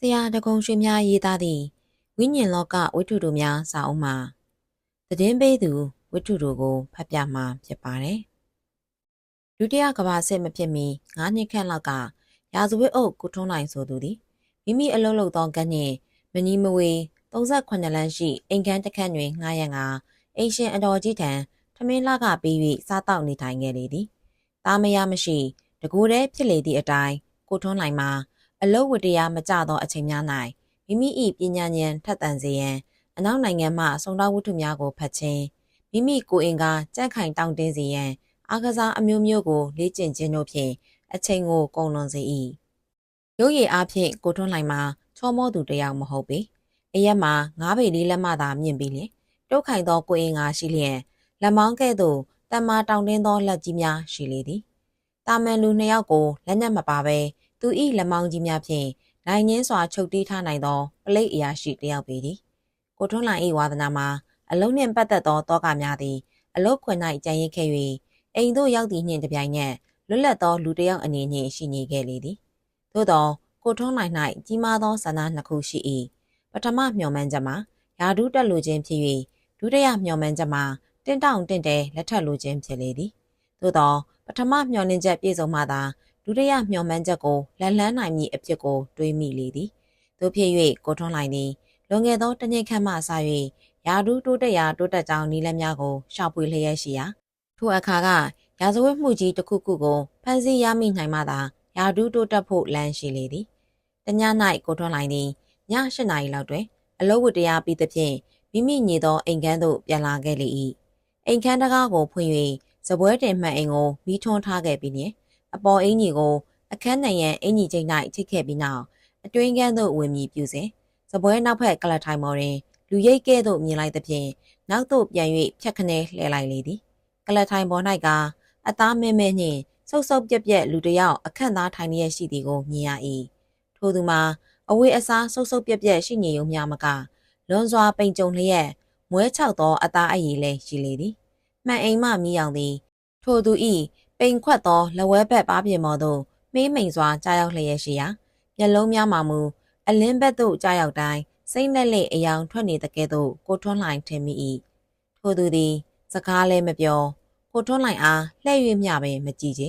ဆရာတကုံရွှေများရေးသားသည့်ဝိညာဉ်လောကဝိတ္ထုတို့များစာအုပ်မှာသတင်းပေးသူဝိတ္ထုတို့ကိုဖတ်ပြမှာဖြစ်ပါတယ်။ဒုတိယကမ္ဘာစစ်မဖြစ်မီ9နှစ်ခန့်လောက်ကရာဇဝတ်အုပ်ကိုထွန်းနိုင်ဆိုသူသည်မိမိအလုပ်လုပ်သောကနှင့်မနီမဝေ38လမ်းရှိအိမ်ခန်းတစ်ခန်းတွင်ငှားရန်ကအိမ်ရှင်အတော်ကြီးထံထမင်းလကပေး၍စားတောက်နေထိုင်ခဲ့လေသည်။သားမယားမရှိတကူတည်းဖြစ်လေသည့်အတိုင်းကိုထွန်းနိုင်မှာ အလုတ်ဝတ္တရားမကြသောအချိန်များ၌မိမိ၏ပညာဉာဏ်ထက်သန်စေရန်အနောက်နိုင်ငံမှစုံတော်ဝတ္ထုများကိုဖတ်ခြင်းမိမိကိုယ်အင်ကကြန့်ခိုင်တောင့်တင်းစေရန်အားကစားအမျိုးမျိုးကိုလေ့ကျင့်ခြင်းတို့ဖြင့်အချိန်ကိုကုန်လွန်စေ၏ရုပ်ရည်အားဖြင့်ကိုထွန်းလိုက်မှာချောမောသူတစ်ယောက်မဟုတ်ပေအရက်မှာငါးပေလေးလက်မှသာမြင့်ပြီးလျင်တုတ်ခိုင်သောကိုယ်အင်ကရှိလျက်လက်မောင်းကဲ့သို့တမ္မာတောင့်တင်းသောလက်ကြီးများရှိလေသည်တာမန်လူနှစ်ယောက်ကိုလက်နက်မပါဘဲ သူ၏လက်မောင်းကြီးများဖြင့်နိုင်ငင်းစွာချုပ်တီးထားနိုင်သောပလိတ်အရာရှိတစ်ယောက်ပေသည်ကိုထွန်းလိုင်၏ဝါသနာမှာအလုံးနှင့်ပတ်သက်သောတောကများသည် အလုတ်ခွင်၌ကြံရိတ်ခဲ့၍အိမ်သို့ရောက်သည့်နှင့်တပြိုင်နက်လွတ်လပ်သောလူတစ်ယောက်အနေနှင့်ရှိနေခဲ့လေသည်သို့သောကိုထွန်းလိုင်၌ကြီးမားသောဆန္ဒနှစ်ခုရှိ၏ပထမမျှော်မှန်းချက်မှာယာဒူးတက်လိုခြင်းဖြစ်၍ဒုတိယမျှော်မှန်းချက်မှာတင့်တောင့်တင့်တယ်လက်ထပ်လိုခြင်းဖြစ်လေသည်သို့သောပထမမျှော်လင့်ချက်ပြည့်စုံမှသာ ဒုတိယမျှော်မှန်းချက်ကိုလက်လန်းနိုင်မည်အဖြစ်ကိုတွေးမိလေသည်တို့ဖြစ်၍ကိုထွန်းလိုက်သည်လွန်ခဲ့သောတနှစ်ခန့်မှစ၍ယာဒူးတိုးတက်ရာတိုးတက်ကြောင်းနီးလက်များကိုရှောက်ပွေလျက်ရှိရာထိုအခါကရာဇဝတ်မှုကြီးတစ်ခုခုကိုဖန်ဆီးရမိနိုင်မှသာယာဒူးတိုးတက်ဖို့လမ်းရှိလေသည်တည၌ကိုထွန်းလိုက်သည်ည၈နာရီလောက်တွင်အလုတ်ဝတ္တရားပြီးသဖြင့်မိမိညီသောအိမ်ခန်းသို့ပြန်လာခဲ့လေ၏အိမ်ခန်းတကားကိုဖွင့်၍ဇပွဲတင်မှန်အိမ်ကိုမိထွန်းထားခဲ့ပြီးနှင့် အပေါ်အင်ကြီးကိုအခန်းနံရံအင်ကြီးချိန်၌ချိတ်ခဲ့ပြီးနောက်အတွင်းကန်းသို့ဝင်မြည်ပြူစဉ်စပွဲနောက်ဖက်ကလထိုင်ပေါ်တွင်လူရိတ်ကဲ့သို့မြင်လိုက်သဖြင့်နောက်သို့ပြန်၍ဖြတ်ခနဲလှည့်လိုက်လေသည်ကလထိုင်ပေါ်၌ကအသားမဲမဲနှင့်ဆုပ်ဆုပ်ပြက်ပြက်လူတစ်ယောက်အခန့်သားထိုင်လျက်ရှိသည်ကိုမြင်ရ၏ထိုသူမှာအဝေးအစားဆုပ်ဆုပ်ပြက်ပြက်ရှိနေုံမျှမကလွန်စွာပိန်ကြုံလျက်မွဲချောက်သောအသားအရည်လည်းရှိလေသည်မှန်အိမ်မှမိအောင်သည် ထိုသူ၏ ပိန်ခွက်သောလက်ဝဲဘက်ပါးပြင်ပေါ်သို့မေးမိန်စွာကြားရောက်လျက်ရှိရာမျက်လုံးများမှမူအလင်းဘက်သို့ကြားရောက်တိုင်းစိတ်နဲ့လေအယောင်ထွက်နေတဲ့ကဲ့သို့ကိုထွန်းလှိုင်ထင်မိ၏ထိုသူသည် စကားလည်းမပြောကိုထွန်းလှိုင်အားလှည့်၍မျှပဲမကြည့်ချေ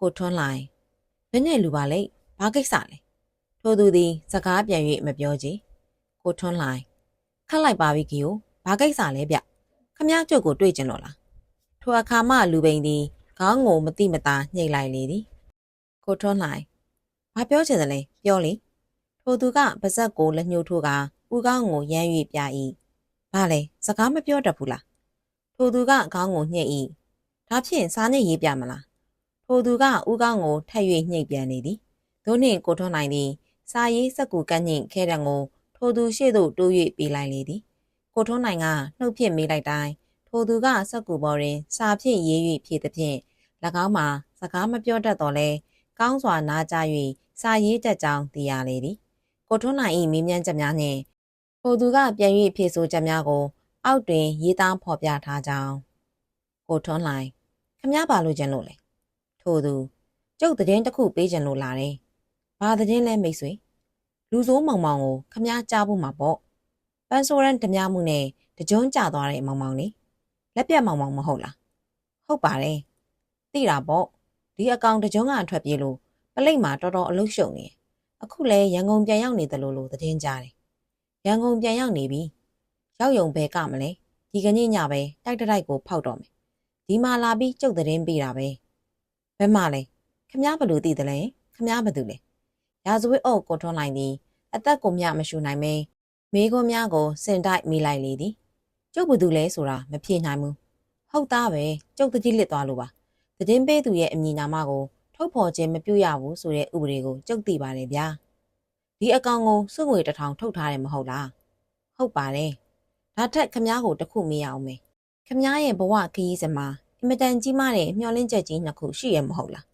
ကိုထွန်းလှိုင်ဘယ်နဲ့လူပါလဲဘာကိစ္စလဲထိုသူသည် စကားပြန်၍မပြောချေကိုထွန်းလှိုင်ခတ်လိုက်ပါပြီကီယိုဘာကိစ္စလဲဗျခမည်းကျုပ်ကိုတွေ့ကျင်လို့လားထိုအခါမှလူပိန်သည် ခေါင်းကိုမတိမတာညှိလိုက်လေသည်ကိုထွန်းလှိုင်ဘာပြောချင်သလဲပြောလေထိုသူကပါဇက်ကိုလက်ညှိုးထိုးကဦးကောင်းကိုရမ်း၍ပြ၏ဘာလဲစကားမပြောတတ်ဘူးလားထိုသူကခေါင်းကိုညှိ၏ဒါဖြင့်စားနဲ့ရေးပြမလားထိုသူကဦးကောင်းကိုထပ်၍ညှိပြန်နေသည်သို့နှင့်ကိုထွန်းနိုင်သည်စာရေးစက်ကူကန့်ညှင့်ခဲတံကိုထိုသူရှေ့သို့တိုး၍ပေးလိုက်လေသည်ကိုထွန်းနိုင်ကနှုတ်ဖြစ်မေးလိုက်တိုင်းထိုသူကစက်ကူပေါ်တွင်စာဖြင့်ရေး၍ဖြည့်သဖြင့်၎ င်းမှာစကားမပြောတတ်တော့လဲကောင်းစွာနားကြ၍စာရေးတတ်ကြောင်းသိရလေသည်ကိုထွန်းနိုင်၏မေးမြန်းချက်များနှင့်ထိုသူကပြန်၍ဖြေဆိုချက်များကို အောက်တွင်ရေးသားဖော်ပြထားကြောင်းကိုထွန်းနိုင်ခမည်းပါလို့ကျင်လို့လေထိုသူကျုပ်သတင်းတစ်ခုပေးကျင်လို့လာတယ်ဘာသတင်းလဲမိတ်ဆွေလူစိုးမောင်မောင်ကိုခမည်းကြားဖို့မှာပေါ့ပန်းဆိုးရန်ဓမြမှုနဲ့တကြွန်းကြသွားတဲ့မောင်မောင်လေလက်ပြတ်မောင်မောင်မဟုတ်လားဟုတ်ပါတယ် သိတာပေါ့ဒီအကောင်တကြုံကထွက်ပြေးလို့ပလိတ်မှာတော်တော်အလုရှုံနေအခုလဲရန်ကုန်ပြန်ရောက်နေတယ်လို့လို့သတင်းကြားတယ်ရန်ကုန်ပြန်ရောက်နေပြီရောက်ယုံဘဲကမလဲဒီကနေ့ညပဲတိုက်တိုက်ကိုဖောက်တော့မယ်ဒီမှာလာပြီးကျုပ်သတင်းပေးတာပဲဘယ်မှလဲခမားဘလို့သိတယ်လဲခမားဘသူလဲရာဇဝတ်အုပ်ကိုထွန်းလိုက်သည်အသက်ကိုမြမရှူနိုင်မဲမိခွန်းများကိုစင်တိုက်မိလိုက်လေသည်ကျုပ်ဘသူလဲဆိုတာမဖြေနိုင်ဘူးဟုတ်သားပဲကျုပ်တကြီးလစ်သွားလို့ပါ သတင်းပေးသူရဲ့အမည်နာမကိုထုတ်ဖော်ခြင်းမပြုရဘူးဆိုတဲ့ဥပဒေကိုကြုတ်သိပါတယ်ဗျာဒီအကောင်ကိုစုငွေတစ်ထောင်ထုတ်ထားတယ်မဟုတ်လားဟုတ်ပါတယ်ဒါထက်ခမားကိုတခုမေးရအောင်မယ်ခမားရဲ့ဘဝခရီးစမှာအင်မတန်ကြီးမားတဲ့မျောလင်းချက်ကြီးနှစ်ခုရှိရမဟုတ်လား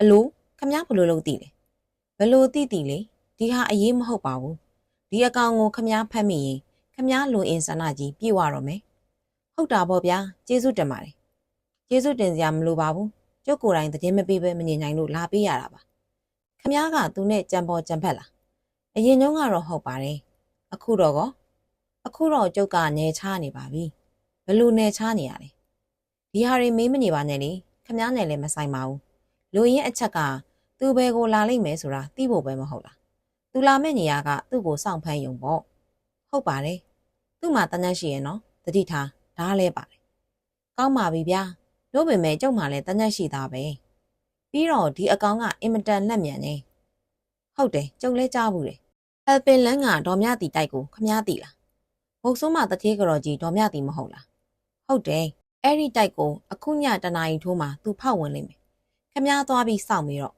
အလိုခမားဘလို့လုပ်သိလဲဘလို့သိသိလဲဒီဟာအရေးမဟုတ်ပါဘူးဒီအကောင်ကိုခမားဖတ်မိရင်ခမားလူအင်ဆန္ဒကြီးပြေဝတော့မယ်ဟုတ်တာပေါ့ဗျာကျေးဇူးတင်ပါတယ် ကျေးဇူးတင်စရာမလိုပါဘူးကျုပ်ကိုယ်တိုင်သတင်းမပေးဘဲမနေနိုင်လို့လာပေးရတာပါခမားကသူနဲ့ကြံပေါ်ကြံဖက်လားအရင်တုန်းကတော့ဟုတ်ပါတယ်အခုတော့ကောအခုတော့ကျုပ်ကနေချားနေပါပြီဘလို့နေချားနေရလဲဒီဟာတွေမေးမနေပါနဲ့လေခမားနဲ့လည်းမဆိုင်ပါဘူးလူရင်းအချက်ကသူ့ဘယ်ကိုလာလိမ့်မယ်ဆိုတာသိဖို့ပဲမဟုတ်လားသူလာမယ့်နေရာကသူ့ကိုစောင့်ဖမ်းယုံပေါ့ဟုတ်ပါတယ်သူ့မှာတန်းတန်းရှိရဲ့နော်တတိထားဒါလည်းပါတယ်ကောင်းပါပြီဗျာ လို့ပေမဲ့ကျုပ်မှလည်းတန်းတန်းရှိသားပဲပြီးတော့ဒီအကောင်ကအင်မတန်လက်မြန်နေဟုတ်တယ်ကျုပ်လည်းကြားဘူးတယ်ဟယ်ပင်လန်းကဒေါ်မြတီတိုက်ကိုခမားတီလားဘုတ်ဆိုးမတတိကြော်ကြီးဒေါ်မြတီမဟုတ်လားဟုတ်တယ်အဲ့ဒီတိုက်ကိုအခုညတနာရီထိုးမှသူဖောက်ဝင်လိမ့်မယ်ခမားသွားပြီးစောင့်ပြီးတော့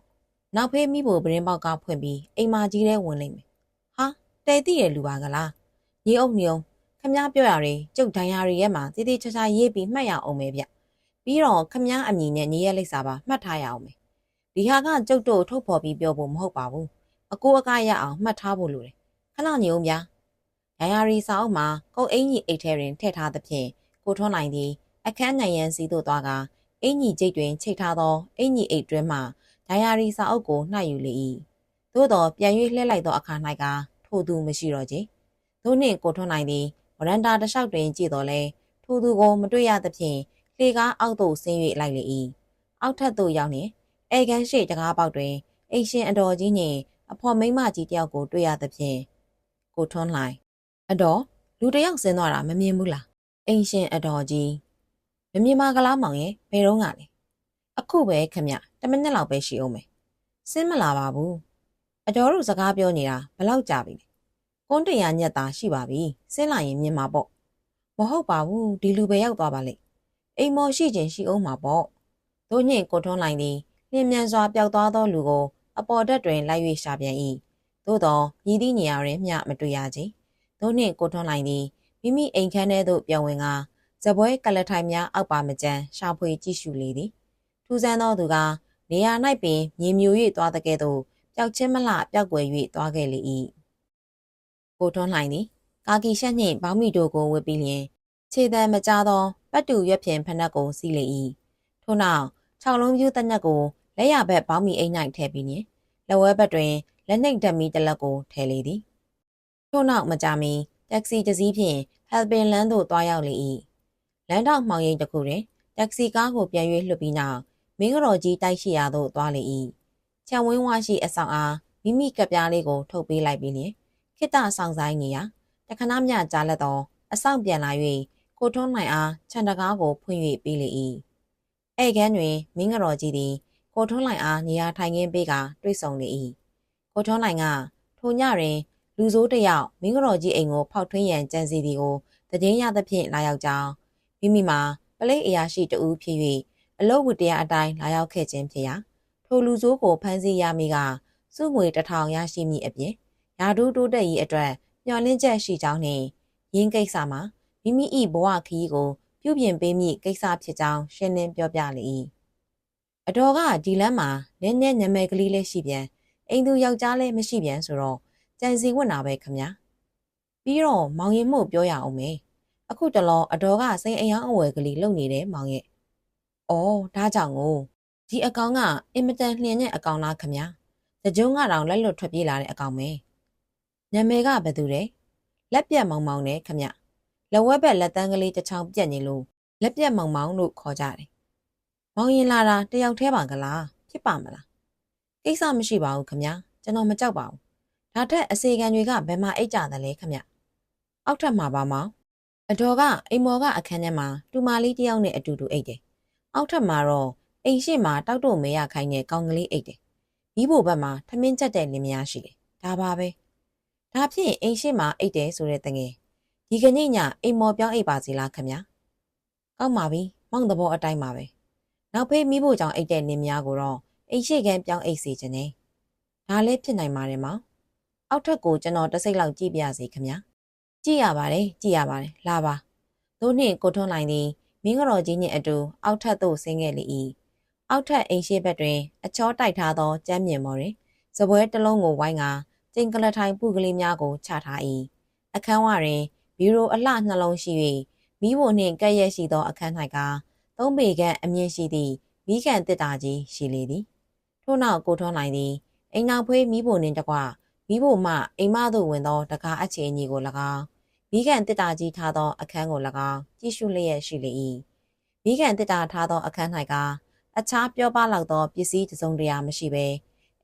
နောက်ဖေးမိဖို့ပရင်ပေါက်ကဖွင့်ပြီးအိမ်မာကြီးထဲဝင်လိမ့်မယ်ဟာတဲတိရဲ့လူပါကလားညီအုပ်ညီအောင်ခမားပြောရရင်ကျုပ်ဒိုင်ယာရီရဲ့မှာတည်တည်ချာချာရေးပြီးမှတ်ရအောင်ပဲဗျ ပြီးတော့ခမားအမည်နဲ့ညီရဲ့လိပ်စာပါမှတ်ထားရအောင်မယ်ဒီဟာကကျုပ်တို့ထုတ်ဖော်ပြီးပြောဖို့မဟုတ်ပါဘူးအကိုအကရအောင်မှတ်ထားဖို့လိုတယ်ခဏညီအောင်ဗျာဒိုင်ယာရီစာအုပ်မှာကုတ်အင်ကြီးအိတ်ထဲတွင်ထည့်ထားသဖြင့်ကိုထွန်းနိုင်သည်အခန်းနိုင်ရန်စီသို့သွားကအင်ကြီးကျိတ်တွင်ချိတ်ထားသောအင်ကြီးအိတ်တွင်မှဒိုင်ယာရီစာအုပ်ကိုနှိုက်ယူလေ၏သို့သောပြန်၍လှည့်လိုက်သောအခါ၌ကထိုသူမရှိတော့ချေသို့နှင့်ကိုထွန်းနိုင်သည်ဝရန်တာတစ်လျှောက်တွင်ကြည့်တော်လဲထိုသူကိုမတွေ့ရသဖြင့် လှေကားအောက်သို့ဆင်း၍လိုက်လေ၏အောက်ထပ်သို့ရောက်နှင့်အေကန်ရှိတကားပေါက်တွင်အိရှင်အတော်ကြီးနှင့်အဖော်မိန်းမကြီးတယောက်ကိုတွေ့ရသဖြင့်ကိုထွန်းလှိုင်အတော်လူတစ်ယောက်ဆင်းသွားတာမမြင်ဘူးလားအိရှင်အတော်ကြီးမမြင်ပါကလားမောင်ရဲ့ဘယ်တော့ကလဲအခုပဲခမ10မိနစ်လောက်ပဲရှိအောင်မယ်ဆင်းမလာပါဘူးအတော်တို့စကားပြောနေတာဘလောက်ကြာပြီလဲကွန်းတရာညက်သားရှိပါပြီဆင်းလာရင်မြင်မှာပေါ့မဟုတ်ပါဘူးဒီလူပဲရောက်သွားပါလိမ့် အိမ်မော်ရှိခြင်းရှိအောင်မှာပေါ့တို့ညင်ကိုထွန်းလိုက်သည်လျင်မြန်စွာပျောက်သွားသောလူကိုအပေါ်တက်တွင်လိုက်၍ရှာပြန်၏သို့သောမြည်သည့်နေရာတွင်မျှမတွေ့ရချေတို့နှင့်ကိုထွန်းလိုက်သည်မိမိအိမ်ခန်းထဲသို့ပြောင်းဝင်ကဇပွဲကလထိုင်များအောက်ပါမကျန်ရှာဖွေကြည့်ရှုလေသည်ထူးဆန်းသောသူကနေရာ၌ပင်မြေမြူ၍သွားတဲ့ကဲ့သို့ပျောက်ချင်းမလှပျောက်ွယ်၍သွားခဲ့လေ၏ကိုထွန်းလှိုင်သည် ကာကီရှက်နှင့်ဘောင်းမီတို့ကိုဝတ်ပြီးလျင်ခြေတံမကြသော ပတ်တူရွက်ဖြင်ဖနက်ကိုစီးလေ၏ထို့နောက်ခြောက်လုံးပြူးတနက်ကိုလက်ရဘက်ဘောင်းမီအိမ်၌ထည့်ပြီးလျင်လက်ဝဲဘက်တွင်လက်နှိပ်ဓာတ်မီတစ်လက်ကိုထည့်လေသည်ထို့နောက်မကြမီတက္ကစီတစ်စီးဖြင့်ဟယ်ပင်လန်းသို့တွားရောက်လေ၏လမ်းတောက်မှောင်ရိပ်တစ်ခုတွင်တက္ကစီကားကိုပြန်၍လွှတ်ပြီးနောက်မင်းကတော်ကြီးတိုက်ရှိရာသို့သွားလေ၏ခြံဝင်းဝါရှိအဆောင်အားမိမိကပြားလေးကိုထုတ်ပေးလိုက်ပြီးလျင်ခိတဆောင်ဆိုင်နေရာတခဏမျှကြားလက်သောအဆောင်ပြန်လာ၍ ကိုထွန်းနိုင်အားခြံတကားကိုဖွင့်၍ပေးလေ၏အဲ့ကန်းတွင်မင်းကတော်ကြီးသည်ကိုထွန်းနိုင်အားနေရာထိုင်ခင်းပေးကတွေ့ဆုံလေ၏ကိုထွန်းနိုင်ကထိုညတွင်လူဆိုးတစ်ယောက်မင်းကတော်ကြီးအိမ်ကိုဖောက်ထွင်းရန်ကြံစီသည်ကိုတည်င်းရသဖြင့်လာရောက်ကြောင်းမိမိမှာပလိတ်အရာရှိတဦးဖြစ်၍အလုတ်ဝတ္တရားအတိုင်းလာရောက်ခဲ့ခြင်းဖြစ်ရာထိုလူဆိုးကိုဖမ်းဆီးရမိကစုငွေတထောင်ရရှိမိအပြင်ယာဒူးတိုးတက်ရေးအတွက်မျှော်လင့်ချက်ရှိကြောင်းနှင့်ရင်းကိစ္စမှာ မိမိ၏ဘဝခရီးကိုပြုပြင်ပေးမိကိစ္စဖြစ်ကြောင်းရှင်းလင်းပြောပြလေ၏အတော်ကဒီလမ်းမှာနည်းနည်းနာမည်ကလေးလေးရှိပြန်အိမ်သူယောက်ျားလည်းမရှိပြန်ဆိုတော့ကြံစီဝတ်နာပဲခမညာပြီးတော့မောင်ရင်မို့ပြောရအောင်မေအခုတလောအတော်ကစိန်အယောင်အဝယ်ကလေးလုပ်နေတယ်မောင်ရဲ့။အော်ဒါကြောင့်ကိုဒီအကောင်ကအင်မတန်လျင်တဲ့အကောင်လားခမညာ။တကြုံကတော့လက်လွတ်ထွက်ပြေးလာတဲ့အကောင်ပဲ။နာမည်ကဘယ်သူလဲ။လက်ပြတ်မောင်မောင်နဲ့ခမညာ။ လက်ဝဲဘက်လက်တန်းကလေးတစ်ချောင်းပြက်နေလို့လက်ပြတ်မောင်မောင်လို့ခေါ်ကြတယ်။မောင်ရင်လာတာတယောက်တည်းပါကလား။ဖြစ်ပါမလား။ကိစ္စမရှိပါဘူးခမညာ။ကျွန်တော်မကြောက်ပါဘူး။ဒါထက်အစီကံတွေကဘယ်မှာအိတ်ကြတယ်လဲခမညာ။အောက်ထပ်မှာပါမောင်။အတော်ကအိမ်မော်ကအခန်းထဲမှာတူမာလေးတယောက်နဲ့အတူတူအိတ်တယ်။အောက်ထပ်မှာတော့အိမ်ရှိမှာတောက်တော့မဲရခိုင်းတဲ့ကောင်းကလေးအိတ်တယ်။ပြီးဖို့ဘက်မှာထမင်းချက်တဲ့လင်းမယားရှိတယ်။ဒါပါပဲ။ဒါဖြင့်အိမ်ရှိမှာအိတ်တယ်ဆိုတဲ့တငယ်။ ဒီကနေ့ညအိမ်မော်ပြောင်းအိတ်ပါစီလားခင်ဗျာ။ကောက်ပါပြီ။မောင်သဘောအတိုင်းပါပဲ။နောက်ဖေးမိဖို့ကြောင့်အိတ်တဲ့လင်းမယားကိုတော့အိမ်ရှိကန်ပြောင်းအိတ်စီခြင်းနဲ့ဒါလည်းဖြစ်နိုင်ပါတယ်မောင်။အောက်ထပ်ကိုကျွန်တော်တစ်စိတ်လောက်ကြည့်ပြစီခင်ဗျာ။ကြည့်ရပါတယ်ကြည့်ရပါတယ်လာပါသို့နှင့်ကိုထွန်းလိုက်သည်မင်းကတော်ကြီးနှင့်အတူအောက်ထပ်သို့ဆင်းခဲ့လေ၏အောက်ထပ်အိမ်ရှိဘက်တွင်အချောတိုက်ထားသောကျမ်းမြင်ပေါ်တွင်စပွဲတစ်လုံးကိုဝိုင်းကာကျင်းကလထိုင်ပုကလေးများကိုချထား၏အခန်းဝတွင် ဘီရိုအလှနှလုံးရှိ၍မိဖို့နှင့်ကဲ့ရဲ့ရှိသောအခန်း၌ကသုံးပေခန့်အမြင့်ရှိသည့်မိခံတစ်တာကြီးရှိလေသည်ထို့နောက်ကိုထွန်းလိုက်သည်အိမ်နောက်ဖွေးမိဖို့နှင့်တကွမိဖို့မှအိမ်မသို့ဝင်သောတကားအခြေအနေကို၎င်းမိခင်တစ်တာကြီးထားသောအခန်းကို၎င်းကြည့်ရှုလျက်ရှိလေ၏မိခင်တစ်တာထားသောအခန်း၌ကအခြားပြောပလောက်သောပစ္စည်းတစ်စုံတရာမရှိဘဲ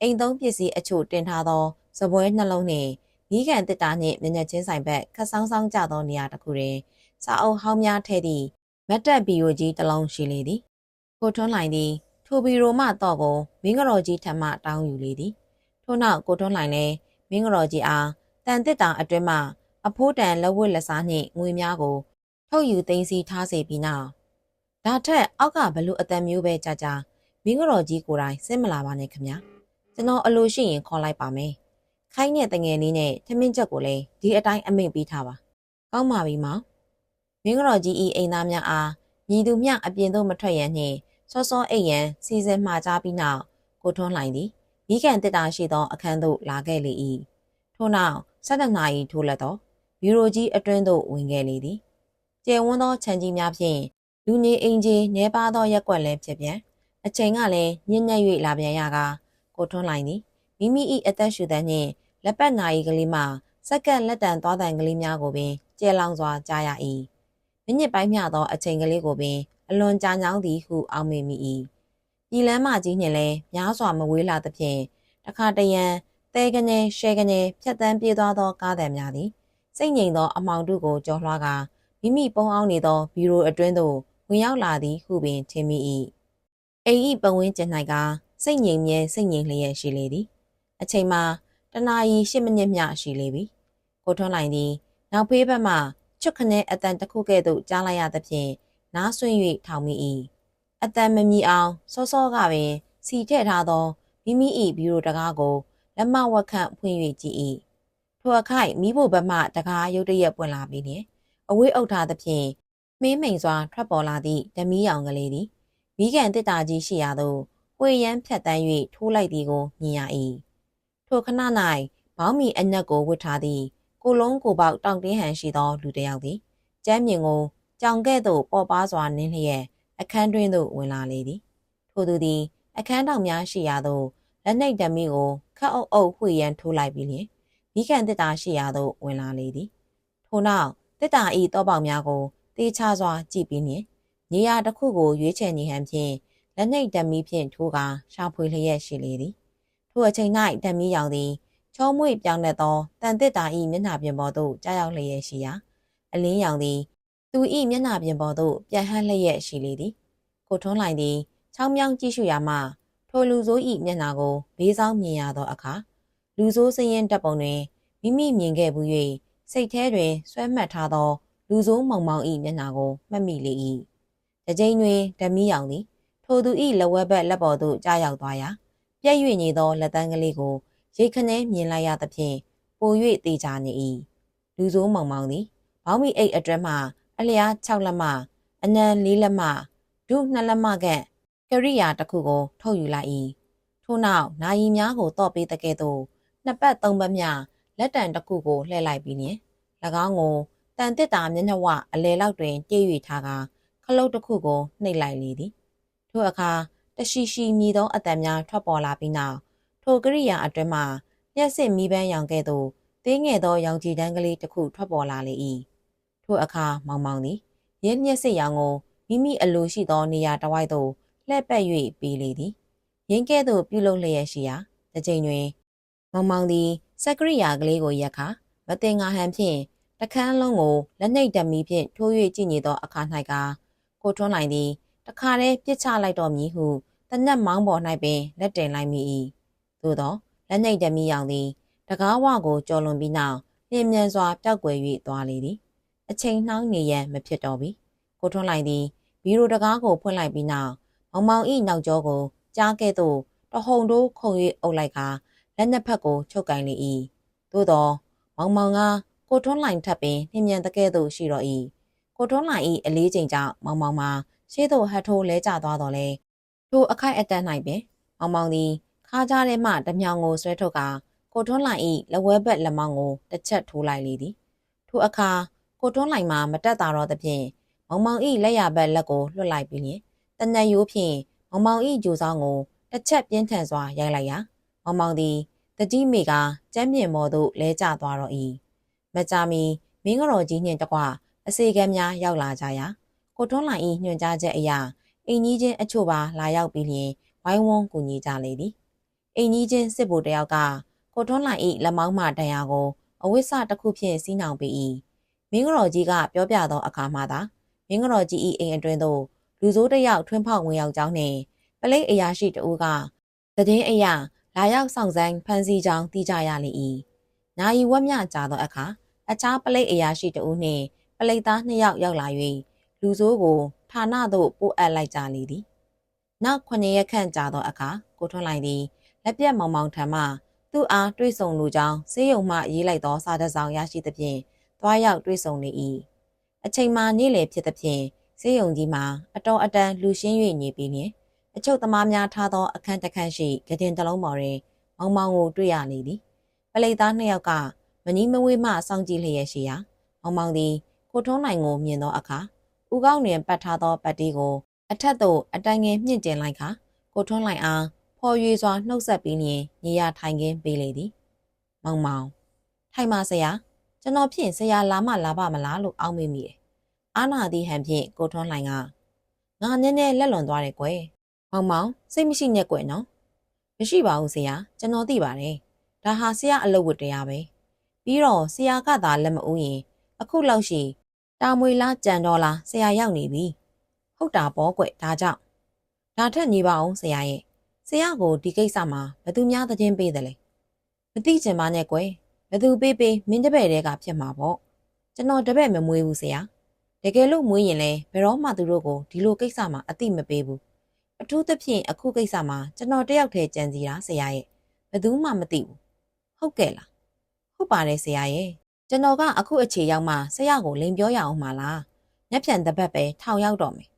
အိမ်သုံးပစ္စည်းအချို့တင်ထားသောစပွဲနှလုံးနှင့် မိခင်တစ်တာနှင့်မျက်နှာချင်းဆိုင်ဘက်ခက်ဆောင်းဆောင်းကျသောနေရာတစ်ခုတွင်စာအုပ်ဟောင်းများထဲသည့်မတ်တက်ဘီယိုကြီးတစ်လုံးရှိလေသည်ကိုထွန်းလိုင်သည်ထိုဘီရိုမှတော့ကိုမင်းကတော်ကြီးထံမှတောင်းယူလေသည်ထို့နောက်ကိုထွန်းလိုင်လည်းမင်းကတော်ကြီးအားတန်တစ်တာအတွင်းမှအဖိုးတန်လက်ဝတ်လက်စားနှင့်ငွေများကိုထုတ်ယူသိမ်းဆည်းထားစေပြီးနောက်ဒါထက်အောက်ကဘလူအတန်မျိုးပဲကြာကြာမင်းကတော်ကြီးကိုယ်တိုင်စစ်မလာပါနဲ့ခင်ဗျာကျွန်တော်အလိုရှိရင်ခေါ်လိုက်ပါမယ် ခိုင်းတဲ့တငယ်လေးနဲ့ထမင်းချက်ကိုလည်းဒီအတိုင်းအမိန့်ပေးထားပါကောင်းပါပြီမောင်မင်းကတော်ကြီးဤအိမ်သားများအားညီသူမျှအပြင်သို့မထွက်ရန်နှင့်စောစောအိတ်ရန်စီစဉ်မှာကြားပြီးနောက်ကိုထွန်းလှိုင်သည်မိခင်တစ်တာရှိသောအခန်းသို့လာခဲ့လေ၏ထို့နောက်၁၇နာရီထိုးလက်သောဘီရိုကြီးအတွင်းသို့ဝင်ခဲ့လေသည်ကျယ်ဝန်းသောခြံကြီးများဖြင့်လူနေအိမ်ကြီးနေပါသောရက်ွက်လည်းဖြစ်ပြန်အချိန်ကလည်းညဉ့်ညက်၍လာပြန်ရကာကိုထွန်းလှိုင်သည် မိမိ၏အသက်ရှူသံနှင့်လက်ပတ်နာရီကလေးမှစက္ကန့်လက်တံသွားတံကလေးများကိုပင်ကျဲလောင်စွာကြားရ၏မိနစ်ပိုင်းမျှသောအချိန်ကလေးကိုပင်အလွန်ကြာညောင်းသည်ဟုအောက်မေ့မိ၏ပြည်လမ်းမကြီးနှင့်လည်းများစွာမဝေးလာသဖြင့်တခါတရံသဲကနေရှဲကနေဖြတ်တန်းပြေးသွားသောကားသည်များသည်စိတ်ငြိမ်သောအမောင်တို့ကိုကြော်လွှားကာမိမိပုံအောင်နေသောဘီရိုအတွင်းသို့ဝင်ရောက်လာသည်ဟုပင်ထင်မိ၏အိမ်ဤပဝင်းကျင်၌ကစိတ်ငြိမ်မြဲစိတ်ငြိမ်လျက်ရှိလေသည် အချိန်မှာတနာရီ10မိနစ်မျှရှိလေပြီကိုထွန်းလိုက်သည် နောက်ဖေးဘက်မှချွတ်ခနဲအတန်တစ်ခုကဲ့သို့ကြားလိုက်ရသဖြင့်နားဆွင့်၍ထောင်မိ၏အတန်မမီအောင်စောစောကပင်စီထည့်ထားသောမိမိ၏ဘီရိုတကားကိုလက်မဝက်ခန့်ဖွင့်၍ကြည့်၏ထိုအခိုက်မိဖို့ဘက်မှတကားရုတ်တရက်ပွင့်လာပြီးလျင်အဝေးအုပ်ထားသဖြင့်မင်းမိန်စွာထွက်ပေါ်လာသည့်ဓမီရောင်ကလေးသည်မိကန်တစ်တာကြီးရှိရာသို့ဝေရန်ဖြတ်တန်း၍ထိုးလိုက်သည်ကိုမြင်ရ၏ ထိုခဏ၌ဘောင်းမီအနက်ကိုဝတ်ထားသည့်ကိုလုံးကိုပေါက်တောင်တင်းဟန်ရှိသောလူတစ်ယောက်သည်ကျမ်းမြင်ကိုကြောင်ကဲ့သို့ပေါ်ပါစွာနင်းလျက်အခန်းတွင်းသို့ဝင်လာလေသည်ထိုသူသည် အခန်းတောင်များရှိရာသို့လက်နှိပ်ဓမီကိုခတ်အုပ်အုပ်ဝှေ့ရန်ထိုးလိုက်ပြီးလျင်မိကန်တစ်တာရှိရာသို့ဝင်လာလေသည်ထို့နောက်တစ်တာဤတောပေါက်များကိုတေးချစွာကြည့်ပြီးလျင်နေရာတစ်ခုကိုရွေးချယ်နေဟန်ဖြင့်လက်နှိပ်ဓမီဖြင့်ထိုးကာရှာဖွေလျက်ရှိလေသည် ထိုအချိန်၌ဓမီရောင်သည်ချောမွေ့ပြောင်းလဲသောတန်တစ်တာဤမျက်နှာပြင်ပေါ်သို့ကြားရောက်လျက်ရှိရာအလင်းရောင်သည် သူဤမျက်နှာပြင်ပေါ်သို့ပြန်ဟန်းလျက်ရှိလေသည်ကိုထွန်းလိုက်သည်ချောင်းမြောင်းကြည့်ရှုရာမှထိုလူဆိုးဤမျက်နှာကိုလေးဆောင်မြင်ရသောအခါလူဆိုးစရင်တပ်ပုံတွင်မိမိမြင်ခဲ့ဘူး၍စိတ်ထဲတွင်ဆွဲမှတ်ထားသော လူဆိုးမောင်မောင်ဤမျက်နှာကိုမှတ်မိလေ၏တကြိမ်တွင်ဓမီရောင်သည် ထိုသူဤလက်ဝဲဘက်လက်ပေါ်သို့ကြားရောက်သွားရာ ပြည့်၍နေသောလက်တန်းကလေးကိုရိတ်ခနဲမြင်လိုက်ရသဖြင့်ပို၍တေချာနေ၏လူဆိုးမောင်မောင်သည်ဘောင်းမီအိတ်အတွဲမှအလျား6လက်မအနံ4လက်မဒု2လက်မကကရိယာတစ်ခုကိုထုတ်ယူလိုက်၏ထို့နောက်နာယီများကိုတော့ပေးတဲ့ကဲ့သို့နှစ်ပတ်သုံးပတ်မျှလက်တံတစ်ခုကိုလှည့်လိုက်ပြီးလျင်၎င်းကိုတန်တစ်တာမျက်နှာဝအလဲလောက်တွင်တည့်၍ထားကာခလုတ်တစ်ခုကိုနှိပ်လိုက်လေသည်ထို့အခါ တရှိရှိမြည်သောအတန်များထွက်ပေါ်လာပြီးနောက်ထိုကရိယာအတွင်းမှလျှက်စစ်မီးပန်းရောင်ကဲ့သို့သေးငယ်သောရောင်ကြည်တန်းကလေးတစ်ခုထွက်ပေါ်လာလေ၏ထိုအခါမောင်မောင်သည်ရင်းမျက်စစ်ရောင်ကိုမိမိအလိုရှိသောနေရာတစ်ဝိုက်သို့လှည့်ပတ်၍ပေးလေသည်ရင်းကဲ့သို့ပြုလုပ်လျက်ရှိရာတစ်ချိန်တွင် မောင်မောင်သည်စက်ကရိယာကလေးကိုရက်ခါမတင်ငါဟန်ဖြင့်တခန်းလုံးကိုလက်နှိပ်ဓမီဖြင့်ထိုး၍ကြည့်နေသောအခါ၌ကကိုထွန်းနိုင်သည်တခါတည်းပြစ်ချလိုက်တော်မည်ဟု တနက်မောင်းပေါ်၌ပင်လက်တင်လိုက်မိ၏သို့သောလက်နှိပ်ဓမီရောင်သည်တကားဝကိုကြော်လွန်ပြီးနောက်လျင်မြန်စွာပျောက်ကွယ်၍သွားလေသည်အချိန်နှောင်းနေရန်မဖြစ်တော့ပြီကိုထွန်းလိုက်သည်ဘီရိုတကားကိုဖွင့်လိုက်ပြီးနောက်မောင်မောင်ဤနောက်ကျောကိုကြားကဲ့သို့တဟုန်တိုးခုံ၍အုပ်လိုက်ကာလက်နှစ်ဖက်ကိုချုပ်ကင်လေ၏သို့သောမောင်မောင်ကကိုထွန်းလိုင်ထပ်ပင်နှင်းမြန်တကဲ့သို့ရှိတော့၏ကိုထွန်းလိုင်၏အလေးချိန်ကြောင့်မောင်မောင်မှာရှေ့သို့ဟတ်ထိုးလဲကျသွားတော့လေ ထိုအခိုက်အတန့်၌ပင်မောင်မောင်သည်ခါးကြားထဲမှတမြောင်ကိုဆွဲထုတ်ကာကိုထွန်းလိုင်၏လက်ဝဲဘက်လက်မောင်းကိုတစ်ချက်ထိုးလိုက်လေသည်ထိုအခါကိုထွန်းလိုင်မှာမတက်တာတော့သဖြင့်မောင်မောင်၏လက်ရဘက်လက်ကိုလွှတ်လိုက်ပြီးလျင်တနက်ရိုးဖြင့်မောင်မောင်၏ဂျိုဆောင်ကိုတစ်ချက်ပြင်းထန်စွာရိုက်လိုက်ရာမောင်မောင်သည်တတတိမိကကျမ်းမြင့်မော်သို့လဲကျသွားတော့၏မကြမီမင်းကတော်ကြီးနှင့်တကွအစေကမ်းများရောက်လာကြရာကိုထွန်းလိုင်၏ညွှန်ကြားချက်အရ အင်ကြီးချင်းအချို့ပါလာရောက်ပြီးလျင်ဝိုင်းဝန်းကူညီကြလေသည်အင်ကြီးချင်းစစ်ဗိုလ်တယောက်ကကိုထွန်းလိုင်၏လက်မောင်းမှတန်ရာကိုအဝိဆတစ်ခုဖြင့်စီးနှောင်ပေး၏မင်းကတော်ကြီးကပြောပြသောအခါမှသာမင်းကတော်ကြီး၏အိမ်အတွင်းသို့လူဆိုးတစ်ယောက်ထွန်းဖောက်ဝင်ရောက်ကြောင်းနှင့်ပလိတ်အရာရှိတဦးကသတင်းအရာလာရောက်ဆောင်ဆိုင်ဖန်စီကြောင်းသိကြရလေ၏နာယီဝက်မြကြာသောအခါအခြားပလိတ်အရာရှိတဦးနှင့်ပလိတ်သားနှစ်ယောက်ရောက်လာ၍လူဆိုးကို ဌာနသို့ပို့အပ်လိုက်ကြလေသည်နောက်9ရက်ခန့်ကြာသောအခါကိုထွန်းလိုက်သည်လက်ပြတ်မောင်မောင်ထံမှသူ့အားတွေ့ဆုံလိုကြောင်းစေးရုံမှရေးလိုက်သောစာတစ်စောင်ရရှိသဖြင့်သွားရောက်တွေ့ဆုံနေ၏အချိန်မှနေ့လည်ဖြစ်သဖြင့်စေးရုံကြီးမှာအတော်အတန်လူရှင်း၍နေပြီးလျင်အချုပ်သမားများထားသောအခန်းတစ်ခန်းရှိကတင်တစ်လုံးပေါ်တွင်မောင်မောင်ကိုတွေ့ရလေသည်ပလိတ်သားနှစ်ယောက်ကမနီးမဝေးမှစောင့်ကြည့်လျက်ရှိရာမောင်မောင်သည်ကိုထုံးနိုင်ကိုမြင်သောအခါ ဥကောင်းတွင်ပတ်ထားသောပတ်တီးကိုအထက်သို့အတိုင်ငယ်မြင့်တင်လိုက်ခါကိုထွန်းလိုက်အားဖော်ရွေစွာနှုတ်ဆက်ပြီးလျင်ညီရထိုင်ခင်းပေးလေသည်မောင်မောင်ထိုင်ပါဆရာကျွန်တော်ဖြင့်ဆရာလာမလာပါမလားလို့အောက်မေ့မိတယ်အာနာသည်ဟန်ဖြင့်ကိုထွန်းလိုက်ကငါနည်းနည်းလက်လွန်သွားတယ်ကွယ်မောင်မောင်စိတ်မရှိနဲ့ကွယ်နော်မရှိပါဘူးဆရာကျွန်တော်သိပါတယ်ဒါဟာဆရာအလုပ်ဝတ္တရားပဲပြီးတော့ဆရာကသာလက်မဦးရင်အခုလောက်ရှိ တာမွေလားကြံတော်လားဆရာရောက်နေပြီဟုတ်တာပေါ့ကွဒါကြောင့်ဒါထက်ညီပါအောင်ဆရာရဲ့ဆရာကိုဒီကိစ္စမှာဘသူများသတင်းပေးတယ်လဲမသိချင်ပါနဲ့ကွယ်ဘသူပေးပေးမင်းတပည့်တဲကဖြစ်မှာပေါ့ကျွန်တော်တပည့်မမွေးဘူးဆရာတကယ်လို့မွေးရင်လဲဘယ်တော့မှသူတို့ကိုဒီလိုကိစ္စမှာအတိမပေးဘူးအထူးသဖြင့်အခုကိစ္စမှာကျွန်တော်တယောက်တည်းကြံစီတာဆရာရဲ့ဘသူမှမသိဘူးဟုတ်ကဲ့လားဟုတ်ပါတယ်ဆရာရဲ့ ကျွန်တော်ကအခုအခြေရောက်မှဆရာကိုလိန်ပြောရအောင်မှာလားညက်ဖြန်တပတ်ပဲထောင်ရောက်တော့မယ်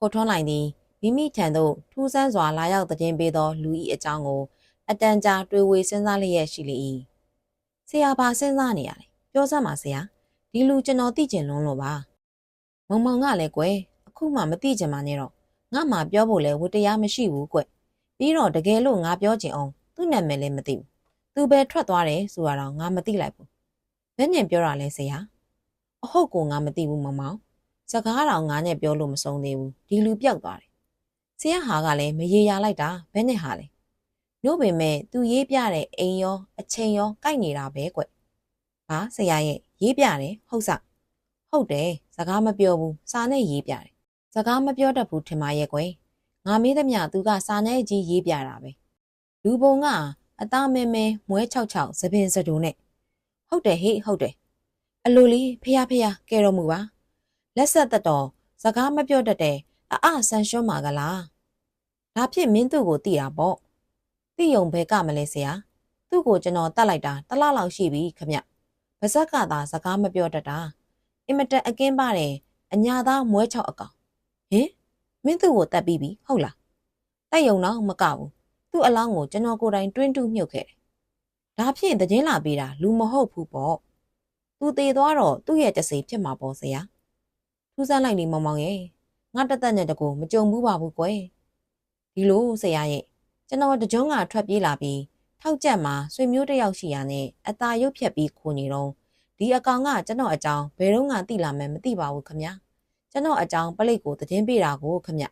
ကိုထွန်းလိုက်သည်မိမိထံသို့ထူးဆန်းစွာလာရောက်တဲ့င်းပေးသောလူဤအကြောင်းကိုအတန်ကြာတွေးဝေစဉ်းစားလျက်ရှိလေ၏ဆရာဘာစဉ်းစားနေရလဲပြောစမ်းပါဆရာဒီလူကျွန်တော်သိကျင်လွန်းလို့ပါမုံမောင်ကလည်းကွယ်အခုမှမသိကျင်ပါနဲ့တော့ငါမှပြောဖို့လဲဝတ္တရားမရှိဘူးကွပြီးတော့တကယ်လို့ငါပြောချင်အောင်သူ့နာမည်လည်းမသိဘူးသူပဲထွက်သွားတယ်ဆိုတာတော့ငါမသိလိုက်ဘူး ဘယ်နဲ့ပြောတာလဲဆရာအဟုတ်ကိုငါမသိဘူးမမောင်စကားတော်ငါနဲ့ပြောလို့မဆုံးသေးဘူးဒီလူပြောက်သွားတယ်ဆရာဟာကလည်းမရေရာလိုက်တာဘယ်နဲ့ဟာလဲတို့ပင်မဲ့သူရေးပြတဲ့အိမ်ရောအချိန်ရောကိုက်နေတာပဲကွဘာဆရာရဲ့ရေးပြတယ်ဟုတ်စဟုတ်တယ်စကားမပြောဘူးစာနဲ့ရေးပြတယ်စကားမပြောတတ်ဘူးထင်ပါရဲ့ကွယ်ငါမေးသမျှသူကစာနဲ့ကြီးရေးပြတာပဲလူပုံကအသားမဲမဲမွဲ66သပင်စတူနဲ့ ဟုတ်တယ်ဟေ့ဟုတ်တယ်အလိုလေးဖះဖះကဲတော်မူပါလက်ဆက်သက်တော်စကားမပြောတတ်တဲ့အအဆန်ရှွန်းမှာကလားဒါဖြစ်မင်းသူ့ကိုတိတာပေါ့တိယုံဘဲကမလဲဆရာသူ့ကိုကျွန်တော်တတ်လိုက်တာတလားလောက်ရှိပြီခမပါဇက်ကသာစကားမပြောတတ်တာအင်မတန်အကင်းပါတယ်အညာသားမွဲချောက်အကောင်ဟင်မင်းသူ့ကိုတတ်ပြီးပြီဟုတ်လားတိုက်ယုံတော့မကဘူးသူ့အလောင်းကိုကျွန်တော်ကိုယ်တိုင်တွင်းတူးမြုပ်ခဲ့တယ် ဒါဖြင့်တည်င်းလာပေးတာလူမဟုတ်ဘူးပေါ့သူသေးသွားတော့သူ့ရဲ့တစေဖြစ်မှာပေါ့ဆရာထူးဆန်းလိုက်နေမောင်မောင်ရဲ့ငါတက်တက်နဲ့တကူမကြုံဘူးပါဘူးကွယ်ဒီလိုဆရာရဲ့ကျွန်တော်တကြုံကထွက်ပြေးလာပြီးထောက်ကြက်မှာဆွေမျိုးတယောက်ရှိရနဲ့အตาရုပ်ဖြတ်ပြီးခိုနေတော့ဒီအကောင်ကကျွန်တော်အကြောင်းဘယ်တော့မှသိလာမယ်မသိပါဘူးခမညာကျွန်တော်အကြောင်းပလိတ်ကိုသတင်းပေးတာကိုခမညာ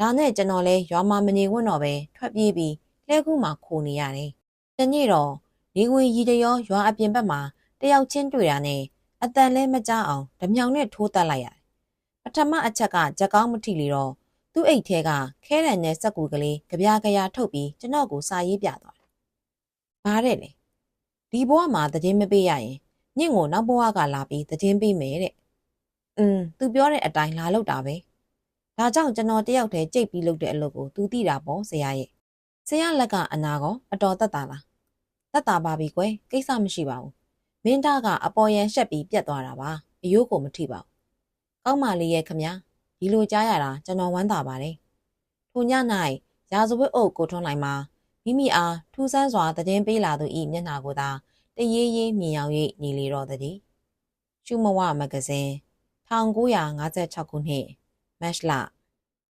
ဒါနဲ့ကျွန်တော်လဲရွာမှာမနေဝင့်တော့ပဲထွက်ပြေးပြီးလဲခုမှခိုနေရတယ်တနေ့တော့ နေဝင်ရီတရောရွာအပြင်ဘက်မှာတယောက်ချင်းတွေ့တာနဲ့အတန်လဲမကြအောင်ဓမြောင်နဲ့ထိုးတက်လိုက်ရတယ်ပထမအချက်ကကြက်ကောင်းမထီလီတော့သူ့အိတ်ထဲကခဲရံနဲ့စက်ကူကလေးကြပြားကြရာထုတ်ပြီးကျွန်တော်ကိုစာရေးပြသွားတယ်။ဘာတဲ့လဲဒီဘဝမှာတည်င်းမပေးရရင်ညင့်ကိုနောက်ဘဝကလာပြီးတည်င်းပေးမယ်တဲ့။อืมသူပြောတဲ့အတိုင်းလာလောက်တာပဲ။ဒါကြောင့်ကျွန်တော်တယောက်တည်းကြိတ်ပြီးလုပ်တဲ့အလုပ်ကိုသူသိတာပေါ့ဆရာရဲ့။ဆရာလက်ကအနာကောအတော်တက်တာလား။ တက်တာပါပြီကွယ်ကိစ္စမရှိပါဘူး။မင်းသားကအပေါ်ရန်ရှက်ပြီးပြက်သွားတာပါ။အယိုးကိုမထိပါဘူး။ကောင်းပါလေရဲ့ခမညာ။ဒီလိုကြားရတာကျွန်တော်ဝမ်းသာပါတယ်။ထိုည၌ရာဇဝတ်အုပ်ကိုထွန်းလိုက်မှာမိမိအားထူးဆန်းစွာတည်င်းပေးလာသူ၏မျက်နှာကိုသာတရေးရေးမြင်ရောက်၍ညီလေတော့သည်။ရှုမဝမဂဇင်း1956ခုနှစ်မတ်လ